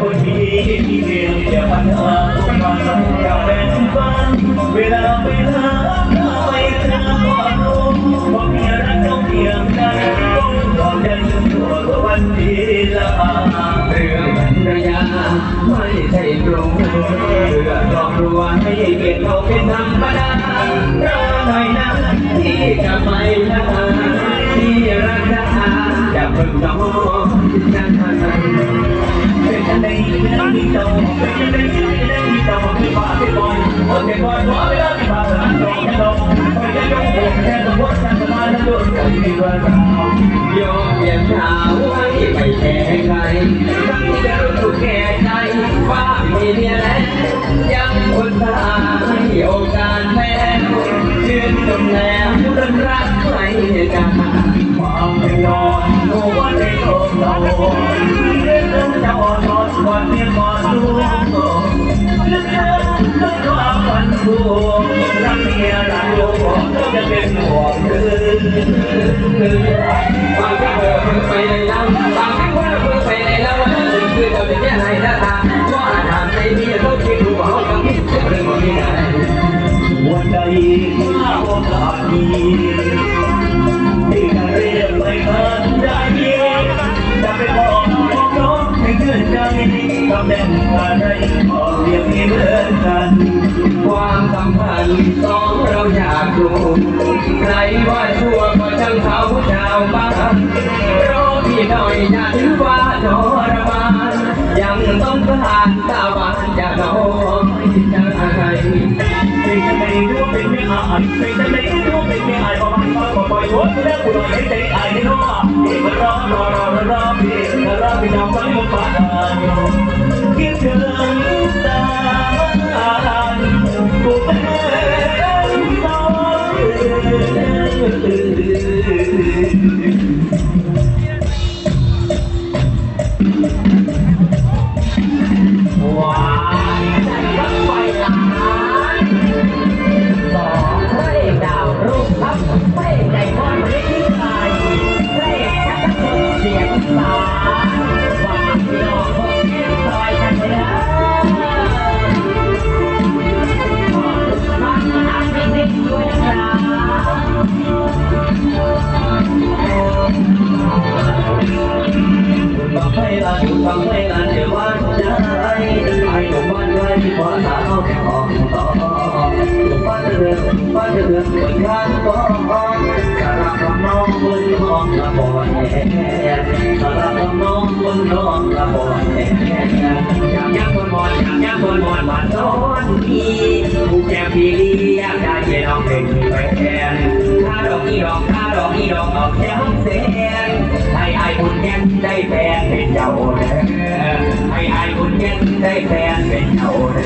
คนดีที่เพียงอย่าปัญหาความรักอย่าแบ่งปันเวลาเวลาไม่เธอก็รู้ว่าเพียงรักเขาเพียงใดต้องรอยันตัววันดีละเรื่องรรยาไม่ใช่กรุงเพื่อครอบรัวให้เกียรติเขาเป็นธรรมดาเรอหน่อยนะที่จะไม่ละที่รักษาจะเพิ่งน้อง เรายอมเพียงเช้าให้ไปแค่ใครทั้งที่จะรู้สึกแก่ใจว่ามีเมียแล้วยังคนตาให้โอกาสแพ้ชื่นชมแล้วเรื่องรักใครกัน ลูกรักเมียรักลูกจะเป็นห่วงเธอบางครั้งเธอไปในเล่าบางครั้งว่าเธอไปในเล่าว่าเธอคือเราเป็นแค่ไหนหน้าตาว่าทางในนี้เขาคิดรู้ว่าเขาคิดเรื่ององนี่ไงวันใดข้าโอกาสดี ใครว่าชั่วก็ช่างเขาชาวบ้านรอพี่หน่อยอย่าถือว่าทรมานยังต้องผ่านตาบานจะน้องจะอะไรเป็นจังไดรู้เป็นไม่อายเป็นจังไดรู้เป็นไม่อายบอกมันบอกปล่อยหัวแล้วกูรอให้ใจอายไม่รู้ว่าเอกรอรอรอรอพี่รอพี่น้องฟังมุกปานคิดถึง อนกันก็สาระคำน้องบนห้องละบ่อยสาระคำน้องบนห้องละบ่อยอยากย่างคนมอนอยากย่างคนมอนหวานซ้อนพี่ผู้แก้มพี่ลีอยากได้เย็นเอาเป็นแฟนถ้าดอกนี่ดอกถ้าดอกนี่ดอกออกแถวเสียงให้ไอ้บุญแก้มได้แฟนเป็นเจ้าเด้อให้ไอ้บุญแก้มได้แฟนเป็นเจ้าเด้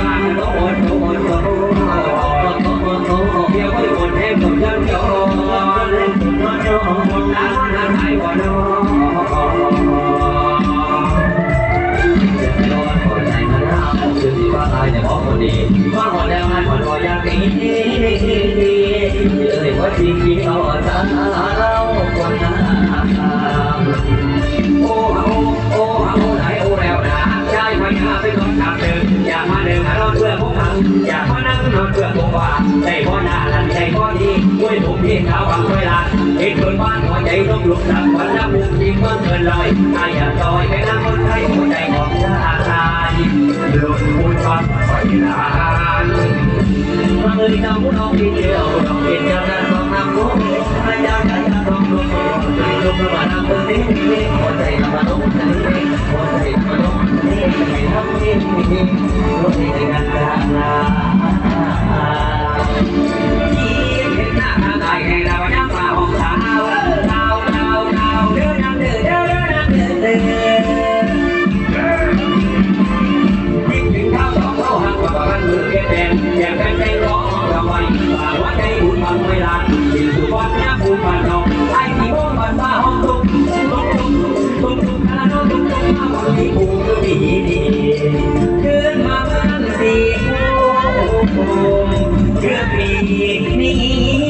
อกคนบ้านหัวใจต้องลุกดับวันละมุกจริงเมื่อเกินลอยใครอยากลอยแค่นั่งคนไทยหัวใจของชาติลงพูดฟังไปน ดีเดินมาบ้านสีโค้งเรื่องนี้นี้